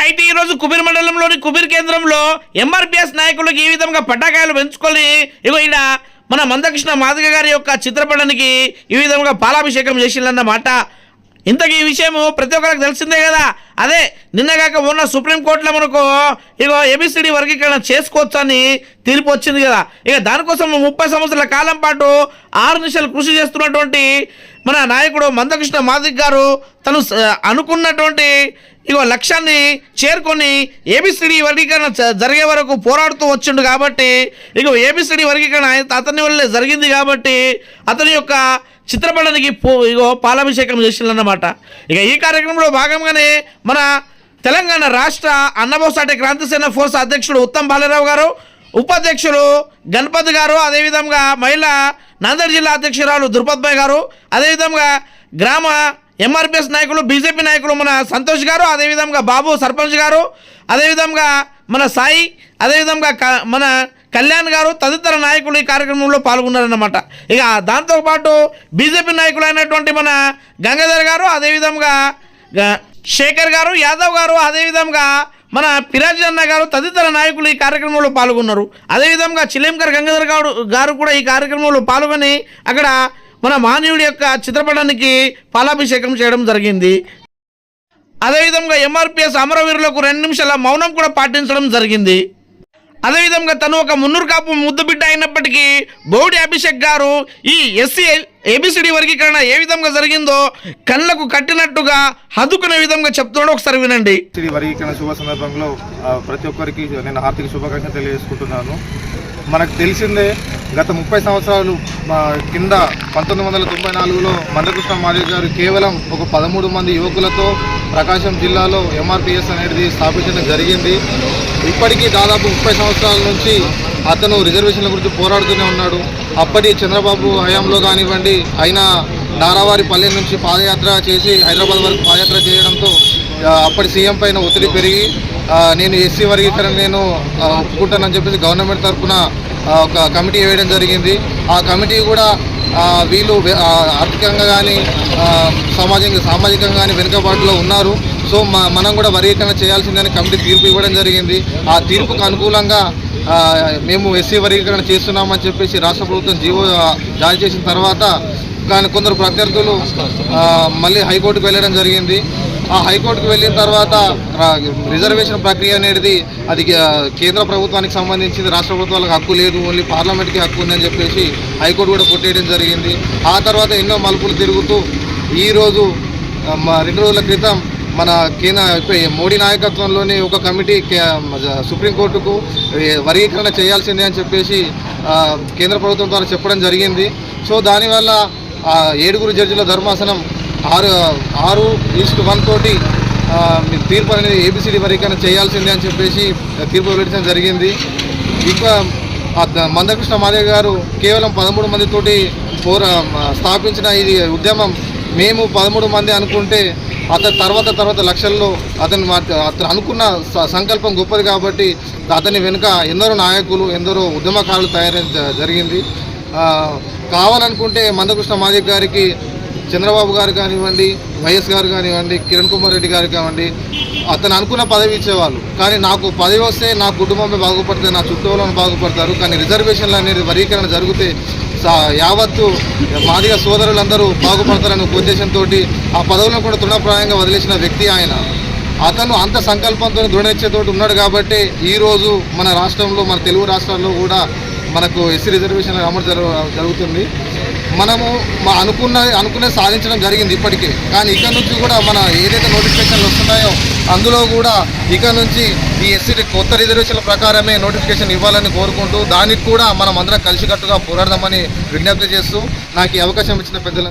అయితే ఈ రోజు కుబీర్ మండలంలోని కుబీర్ కేంద్రంలో ఎంఆర్పిఎస్ నాయకులకు ఈ విధంగా పటాకాయలు పెంచుకొని ఇగో ఈడ మన మందకృష్ణ మాదిగ గారి యొక్క చిత్రపటానికి ఈ విధంగా పాలాభిషేకం చేసిందన్నమాట ఇంతకీ ఈ విషయము ప్రతి ఒక్కరికి తెలిసిందే కదా? అదే నిన్నగాక ఉన్న సుప్రీంకోర్టులో మనకు ఇగో ఏబిసిడి వర్గీకరణ చేసుకోవచ్చు అని తీర్పు వచ్చింది కదా? ఇక దానికోసం ముప్పై సంవత్సరాల కాలం పాటు ఆరు నిమిషాలు కృషి చేస్తున్నటువంటి మన నాయకుడు మందకృష్ణ మాదిక్ గారు తను అనుకున్నటువంటి ఇగో లక్ష్యాన్ని చేరుకొని ఏబిసిడి వర్గీకరణ జ- జరిగే వరకు పోరాడుతూ వచ్చిండు కాబట్టి ఇగో ఏబిసిడి వర్గీకరణ అతని వల్లే జరిగింది కాబట్టి అతని యొక్క చిత్రపటానికి పో ఇగో పాలాభిషేకం చేసిందన్నమాట ఇక ఈ కార్యక్రమంలో భాగంగానే మన తెలంగాణ రాష్ట్ర అన్నబోసాటి క్రాంతిసేన ఫోర్స్ అధ్యక్షుడు ఉత్తమ్ బాలరావు గారు ఉపాధ్యక్షులు గణపతి గారు అదేవిధంగా మహిళా నాందేడ్ జిల్లా అధ్యక్షురాలు ద్రుపద్భాయ్ గారు అదేవిధంగా గ్రామ ఎంఆర్పిఎస్ నాయకులు బీజేపీ నాయకులు మన సంతోష్ గారు అదేవిధంగా బాబు సర్పంచ్ గారు అదేవిధంగా మన సాయి అదేవిధంగా క- మన కళ్యాణ్ గారు తదితర నాయకులు ఈ కార్యక్రమంలో పాల్గొన్నారన్నమాట. ఇక దాంతోపాటు బీజేపీ నాయకులు అయినటువంటి మన గంగాధర్ గారు అదేవిధంగా శేఖర్ గారు యాదవ్ గారు అదేవిధంగా మన పిరాజ్ అన్న గారు తదితర నాయకులు ఈ కార్యక్రమంలో పాల్గొన్నారు. అదేవిధంగా చిలేంకర్ గంగాధర్ గారు గారు కూడా ఈ కార్యక్రమంలో పాల్గొని అక్కడ మన మానవుడి యొక్క చిత్రపటానికి పాలాభిషేకం చేయడం జరిగింది. అదేవిధంగా ఎంఆర్పిఎస్ అమరవీరులకు రెండు నిమిషాల మౌనం కూడా పాటించడం జరిగింది. అదేవిధంగా తను ఒక మున్నూరు కాపు ముద్దు బిడ్డ అయినప్పటికీ బోడి అభిషేక్ గారు ఈ ఎస్సీ ఏబిసిడి వర్గీకరణ ఏ విధంగా జరిగిందో కళ్ళకు కట్టినట్టుగా హదుకునే విధంగా చెప్తున్నాడు. ఒకసారి వినండి. వర్గీకరణ శుభ సందర్భంలో ప్రతి ఒక్కరికి నేను ఆర్థిక శుభాకాంక్షలు తెలియజేసుకుంటున్నాను. మనకు తెలిసిందే గత ముప్పై సంవత్సరాలు మా కింద పంతొమ్మిది వందల తొంభై నాలుగులో మందకృష్ణ మాదిగ గారు కేవలం ఒక పదమూడు మంది యువకులతో ప్రకాశం జిల్లాలో ఎంఆర్పిఎస్ అనేది స్థాపించడం జరిగింది. ఇప్పటికీ దాదాపు ముప్పై సంవత్సరాల నుంచి అతను రిజర్వేషన్ల గురించి పోరాడుతూనే ఉన్నాడు. అప్పటి చంద్రబాబు హయాంలో కానివ్వండి ఆయన నారావారి పల్లె నుంచి పాదయాత్ర చేసి హైదరాబాద్ వరకు పాదయాత్ర చేయడంతో అప్పటి సీఎం పైన ఒత్తిడి పెరిగి నేను ఎస్సీ వర్గీకరణ నేను ఒప్పుకుంటానని చెప్పేసి గవర్నమెంట్ తరఫున ఒక కమిటీ వేయడం జరిగింది. ఆ కమిటీ కూడా వీళ్ళు ఆర్థికంగా కానీ సమాజంగా సామాజికంగా కానీ వెనుకబాటులో ఉన్నారు. సో మ- మనం కూడా వర్గీకరణ చేయాల్సిందని కమిటీ తీర్పు ఇవ్వడం జరిగింది. ఆ తీర్పుకు అనుకూలంగా మేము ఎస్సీ వర్గీకరణ చేస్తున్నామని చెప్పేసి రాష్ట్ర ప్రభుత్వం జీవో జారీ చేసిన తర్వాత కానీ కొందరు ప్రత్యర్థులు మళ్ళీ హైకోర్టుకు వెళ్ళడం జరిగింది. ఆ హైకోర్టుకు వెళ్ళిన తర్వాత రిజర్వేషన్ ప్రక్రియ అనేది అది కేంద్ర ప్రభుత్వానికి సంబంధించింది రాష్ట్ర ప్రభుత్వాలకు హక్కు లేదు ఓన్లీ పార్లమెంట్కి హక్కు ఉందని చెప్పేసి హైకోర్టు కూడా కొట్టేయడం జరిగింది. ఆ తర్వాత ఎన్నో మలుపులు తిరుగుతూ ఈరోజు రెండు రోజుల క్రితం మన కేంద్ర మోడీ నాయకత్వంలోని ఒక కమిటీ సుప్రీంకోర్టుకు వర్గీకరణ చేయాల్సిందే అని చెప్పేసి కేంద్ర ప్రభుత్వం ద్వారా చెప్పడం జరిగింది. సో దానివల్ల ఏడుగురు జడ్జిల ధర్మాసనం ఆరు ఆరు ఈస్ట్ వన్ తోటి మీ తీర్పు అనేది ఏబిసిడి వర్గీకరణ చేయాల్సిందే అని చెప్పేసి తీర్పు వెల్లడించడం జరిగింది. ఇంకా మందకృష్ణ మాదే గారు కేవలం పదమూడు మందితోటి పోరా స్థాపించిన ఇది ఉద్యమం. మేము పదమూడు మంది అనుకుంటే అతని తర్వాత తర్వాత లక్షల్లో అతను మా- అతను అనుకున్న స- సంకల్పం గొప్పది కాబట్టి అతని వెనుక ఎందరో నాయకులు ఎందరో ఉద్యమకారులు తయారై జరిగింది. కావాలనుకుంటే మందకృష్ణ మాదిక్ గారికి చంద్రబాబు గారు కానివ్వండి వైఎస్ గారు కానివ్వండి కిరణ్ కుమార్ రెడ్డి గారు కానివ్వండి అతను అనుకున్న పదవి ఇచ్చేవాళ్ళు. కానీ నాకు పదవి వస్తే నా కుటుంబమే బాగుపడుతుంది నా చుట్టూ బాగుపడతారు. కానీ రిజర్వేషన్లు అనేది వర్గీకరణ జరిగితే యావత్తు మాదిగ సోదరులందరూ బాగుపడతారనే ఉద్దేశంతో ఆ పదవులను కూడా తృణప్రాయంగా వదిలేసిన వ్యక్తి ఆయన. అతను అంత సంకల్పంతో దృఢనిశ్చయతో ఉన్నాడు కాబట్టి ఈరోజు మన రాష్ట్రంలో మన తెలుగు రాష్ట్రాల్లో కూడా మనకు ఎస్సీ రిజర్వేషన్ అమలు జరుగుతుంది. మనము మా అనుకున్న అనుకునే సాధించడం జరిగింది ఇప్పటికే. కానీ ఇక్కడ నుంచి కూడా మన ఏదైతే నోటిఫికేషన్లు వస్తున్నాయో అందులో కూడా ఇక నుంచి ఈ ఎస్సీ కొత్త రిజర్వేషన్ల ప్రకారమే నోటిఫికేషన్ ఇవ్వాలని కోరుకుంటూ దానికి కూడా మనం అందరం కలిసికట్టుగా పోరాడదామని విజ్ఞప్తి చేస్తూ నాకు ఈ అవకాశం ఇచ్చిన పెద్దలు